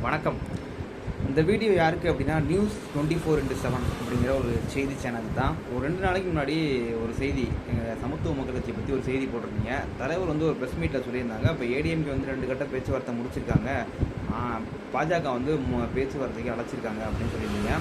வணக்கம். இந்த வீடியோ யாருக்கு அப்படின்னா news twenty four into seven அப்படிங்கிற ஒரு செய்தி சேனல் தான். ஒரு ரெண்டு நாளைக்கு முன்னாடி ஒரு செய்தி எங்கள் சமத்துவ மக்கள் கட்சியை பற்றி ஒரு செய்தி போட்டிருந்தீங்க. தலைவர் வந்து ஒரு ப்ரெஸ் மீட்டில் சொல்லியிருந்தாங்க. இப்போ ஏடிஎம்கே வந்து ரெண்டு கட்ட பேச்சுவார்த்தை முடிச்சிருக்காங்க. பாஜக வந்து மு- பேச்சுவார்த்தைக்கு அழைச்சிருக்காங்க அப்படின்னு சொல்லியிருந்தீங்க.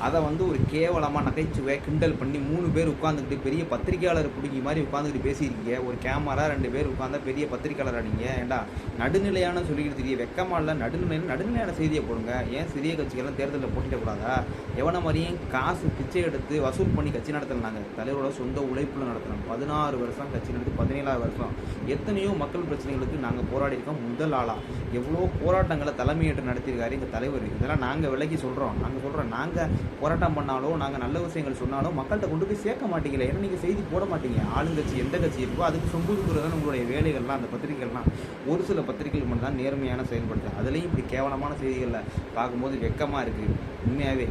அதை வந்து ஒரு கேவலமாக நகைச்சுவை கிண்டல் பண்ணி மூணு பேர் உட்காந்துக்கிட்டு பெரிய பத்திரிகையாளர் பிடிக்கி மாதிரி உட்காந்துக்கிட்டு பேசியிருக்கீங்க. ஒரு கேமரா ரெண்டு பேர் உட்காந்தா பெரிய பத்திரிகையாளர் அடிங்க ஏண்டா? நடுநிலையான சொல்லிக்கிட்டு தெரிய வெக்கமாக இல்லை நடுநிலை நடுநிலையான செய்தியை போடுங்க. ஏன் சிறிய கட்சிகள்லாம் தேர்தலில் போட்டிடக்கூடாதா எவன மாதிரியும் காசு பிச்சை எடுத்து வசூல் பண்ணி கட்சி நடத்தினாங்க தலைவரோட சொந்த உழைப்பில் நடத்தினோம் பதினாறு வருஷம் கட்சி நடத்தி பதினேழாவது வருஷம். எத்தனையோ மக்கள் பிரச்சனைகளுக்கு நாங்கள் போராடி இருக்கோம் முதல் ஆளாக எவ்வளோ போராட்டங்களை தலைமையேற்று நடத்தியிருக்காரு எங்கள் தலைவர். இதெல்லாம் நாங்கள் விலகி சொல்கிறோம் நாங்கள் சொல்கிறோம் நாங்கள் போராட்டம் பண்ணாலோ நாங்கள் நல்ல விஷயங்கள் சொன்னாலும் மக்கள்கிட்ட கொண்டு போய் சேர்க்க மாட்டீங்களே. ஏன்னா நீங்கள் செய்தி போட மாட்டீங்க. ஆளுங்கட்சி எந்த கட்சி இருக்கோ அதுக்கு சொம்புதுக்குறதான் உங்களுடைய வேலைகள்லாம். அந்த பத்திரிகைகள்லாம் ஒரு சில பத்திரிகைகள் மட்டும் தான் நேர்மையான செயல்படுது. அதுலேயும் இப்படி கேவலமான செய்திகளில் பார்க்கும்போது வெக்கமாக இருக்குது உண்மையாகவே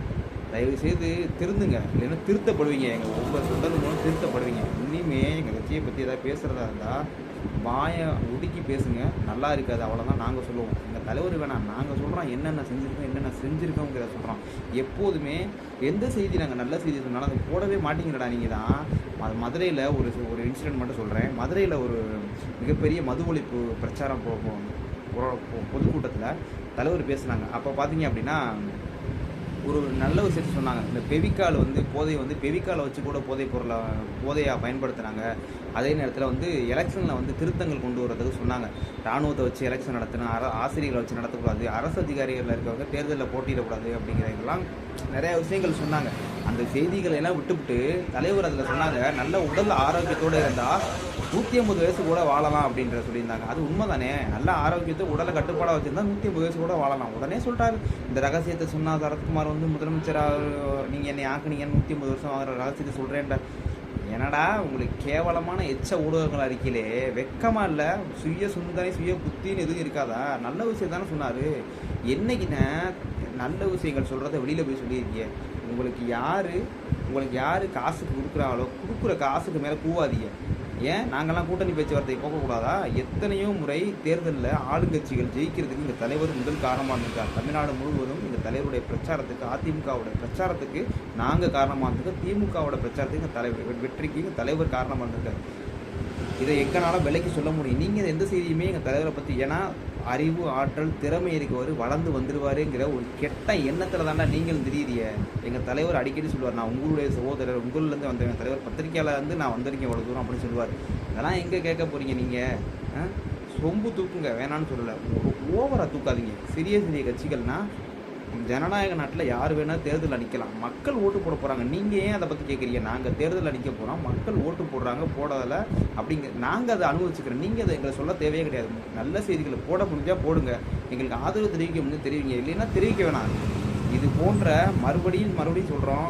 தயவு செய்து திருந்துங்க. இல்லைன்னா திருத்தப்படுவீங்க. எங்கள் ஒவ்வொரு சொல்றது மூலம் திருத்தப்படுவீங்க. இன்னுமே எங்கள் கட்சியை பற்றி ஏதாவது பேசுகிறதா இருந்தால் வாயை ஒதுக்கி பேசுங்க. நல்லா இருக்காது. அவ்வளோதான் நாங்கள் சொல்லுவோம். எங்கள் தலைவர் வேணாம். நாங்கள் சொல்கிறோம் என்னென்ன செஞ்சுருக்கோம் என்னென்ன செஞ்சுருக்கோங்கிறத சொல்கிறோம் எப்போதுமே எந்த செய்தி நாங்கள் நல்ல செய்தி சொன்னாலும் அதை போடவே மாட்டேங்கிறடா நீங்கள் தான். அது மதுரையில் ஒரு ஒரு இன்சிடென்ட் மட்டும் சொல்கிறேன் மதுரையில் ஒரு மிகப்பெரிய மது ஒழிப்பு பிரச்சாரம் பொதுக்கூட்டத்தில் தலைவர் பேசுனாங்க. அப்போ பார்த்தீங்க அப்படின்னா ஒரு நல்ல விஷயத்த சொன்னாங்க. இந்த பெவிக்கால் வந்து போதையை வந்து பெவிக்காலை வச்சு கூட போதைப் பொருளை போதையாக பயன்படுத்துனாங்க அதே நேரத்தில் வந்து எலெக்ஷனில் வந்து திருத்தங்கள் கொண்டு வரதுக்கு சொன்னாங்க. ராணுவத்தை வச்சு எலெக்ஷன் நடத்தணும் அர ஆசிரியர்களை வச்சு நடத்தக்கூடாது அரசு அதிகாரிகள் இருக்கவங்க தேர்தலில் போட்டியிடக்கூடாது அப்படிங்கிறதெல்லாம் நிறையா விஷயங்கள் சொன்னாங்க. அந்த செய்திகளை எல்லாம் விட்டுவிட்டு தலைவர் அதில் சொன்னாங்க நல்ல உடல் ஆரோக்கியத்தோடு இருந்தால் நூற்றி ஐம்பது வயசு கூட வாழலாம் அப்படின்ற சொல்லியிருந்தாங்க. அது உண்மைதானே? நல்ல ஆரோக்கியத்தை உடலை கட்டுப்பாடாக வச்சுருந்தா நூற்றி ஐம்பது வயசு கூட வாழலாம். உடனே சொல்லிட்டாரு இந்த ரகசியத்தை சொன்னால் சரத்குமார் வந்து முதலமைச்சராக நீங்கள் என்னை ஆக்குனீங்க நூற்றி ஐம்பது வருஷம் ஆகிற ரகசியத்தை சொல்கிறேன்டா என்னடா உங்களுக்கு கேவலமான எச்ச ஊடகங்கள் அறிக்கையிலே வெக்கமாக இல்லை சுய சுந்தரி சுய புத்தின்னு எதுவும் இருக்காதா? நல்ல விஷயம் தானே சொன்னார். என்னைக்குண்ணே நல்ல விஷயங்கள் சொல்கிறத வெளியில் போய் சொல்லியிருக்கீங்க? உங்களுக்கு யார் உங்களுக்கு யார் காசுக்கு கொடுக்குறாங்களோ கொடுக்குற காசுக்கு மேலே கூவாதீங்க. ஏன்? நாங்கள்லாம் கூட்டணி பேச்சுவார்த்தை போகக்கூடாதா எத்தனையோ முறை தேர்தலில் ஆளுங்கட்சிகள் ஜெயிக்கிறதுக்கு இந்த தலைவர் முதல் காரணமாக இருந்திருக்கார் தமிழ்நாடு முழுவதும் இந்த தலைவருடைய பிரச்சாரத்துக்கு அதிமுகவோட பிரச்சாரத்துக்கு நாங்கள் காரணமாக இருந்திருக்கோம் திமுகவோட பிரச்சாரத்துக்கு இந்த தலைவர் வெற்றிக்கு இந்த தலைவர் காரணமாக இருந்திருக்காரு இதை எங்கனால விலைக்கு சொல்ல முடியும். நீங்கள் எந்த செய்தியுமே எங்கள் தலைவரை பற்றி ஏன்னா அறிவு ஆற்றல் திறமை இருக்கவர் வளர்ந்து வந்துடுவாருங்கிற ஒரு கெட்ட எண்ணத்தில் தாண்டா நீங்கள் தெரியுறிய எங்கள் தலைவர் அடிக்கடி சொல்லுவார். நான் உங்களுடைய சகோதரர் உங்களிலேருந்து வந்த எங்கள் தலைவர் பத்திரிக்கையாளருந்து நான் வந்திருக்கேன் இவ்வளோ தூரம் அப்படின்னு சொல்லுவார். இதெல்லாம் எங்கே கேட்க போகிறீங்க நீங்கள் சொம்பு தூக்குங்க வேணான்னு சொல்லலை. ஓவராக தூக்காதீங்க. சிறிய சிறிய கட்சிகள்னால் ஜனநாயக நாட்டில் யார் வேணால் தேர்தல் நிற்கலாம் மக்கள் ஓட்டு போட போகிறாங்க நீங்கள் ஏன் அதை பற்றி கேட்குறீங்க நாங்கள் தேர்தல் நிற்க போகிறோம் மக்கள் ஓட்டு போடுறாங்க போடாதில் அப்படிங்க நாங்கள் அதை அனுபவிச்சுக்கிறோம். நீங்கள் அதை எங்களை சொல்ல தேவையே கிடையாது. நல்ல செய்திகளை போட முடிஞ்சால் போடுங்க. எங்களுக்கு ஆதரவு தெரிவிக்க முடிஞ்சு தெரிவிங்க. இல்லைன்னா தெரிவிக்க வேணாம். இது போன்ற மறுபடியும் மறுபடியும் சொல்கிறோம்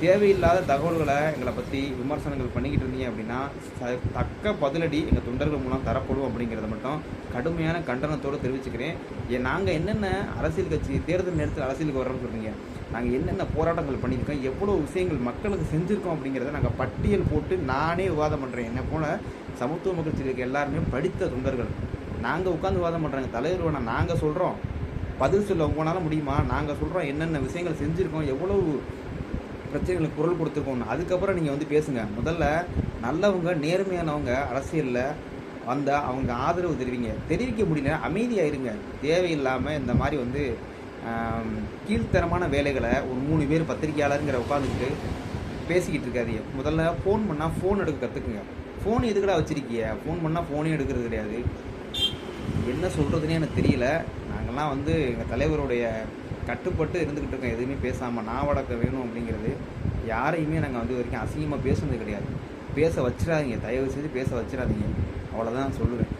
தேவையில்லாத தகவல்களை எங்களை பற்றி விமர்சனங்கள் பண்ணிக்கிட்டு இருந்தீங்க அப்படின்னா ச- தக்க பதிலடி எங்கள் தொண்டர்கள் மூலம் தரப்படும் அப்படிங்கிறத மட்டும் கடுமையான கண்டனத்தோடு தெரிவிச்சுக்கிறேன். ஏன் நாங்கள் என்னென்ன அரசியல் கட்சி தேர்தல் நேரத்தில் அரசியலுக்கு வர்றோம்னு சொல்கிறீங்க நாங்கள் என்னென்ன போராட்டங்கள் பண்ணியிருக்கோம் எவ்வளோ விஷயங்கள் மக்களுக்கு செஞ்சுருக்கோம் அப்படிங்கிறத நாங்கள் பட்டியல் போட்டு நானே விவாதம் பண்ணுறேன் என்னை போல சமத்துவ மக்கள் கட்சியில் எல்லாருமே படித்த தொண்டர்கள். நாங்கள் உட்காந்து விவாதம் பண்ணுறாங்க தலைவர் வேணாம் நாங்கள் சொல்கிறோம் பதில் சொல்ல உங்களால் முடியுமா? நாங்கள் சொல்கிறோம் என்னென்ன விஷயங்கள் செஞ்சுருக்கோம் எவ்வளவு பிரச்சனைகளுக்கு குரல் கொடுத்துருக்கோம் அதுக்கப்புறம் நீங்கள் வந்து பேசுங்க. முதல்ல நல்லவங்க நேர்மையானவங்க அரசியலில் வந்தால் அவங்க ஆதரவு தெரிவிங்க. தெரிவிக்க முடியல அமைதியாக இருங்க தேவையில்லாமல் இந்த மாதிரி வந்து கீழ்த்தரமான வேலைகளை ஒரு மூணு பேர் பத்திரிகையாளருங்கிற உட்காந்துக்கிட்டு பேசிக்கிட்டு இருக்காதீங்க. முதல்ல ஃபோன் பண்ணால் ஃபோன் எடுக்க கற்றுக்குங்க ஃபோன் எதுக்கடா வச்சுருக்கிய? ஃபோன் பண்ணால் ஃபோனே எடுக்கிறது கிடையாது. என்ன சொல்கிறதுனே எனக்கு தெரியல. நாங்கள்லாம் வந்து எங்கள் தலைவருடைய கட்டுப்பட்டு இருந்துக்கிட்டு இருக்கோம். எதுவுமே பேசாமல் நான் வளர்க்க வேணும் அப்படிங்கிறது. யாரையுமே நாங்கள் வந்து வரைக்கும் அசிங்கமாக பேசுனது கிடையாது. பேச வச்சிடாதீங்க தயவு செய்து பேச வச்சிடாதீங்க. அவ்வளோதான் சொல்லுவேன்.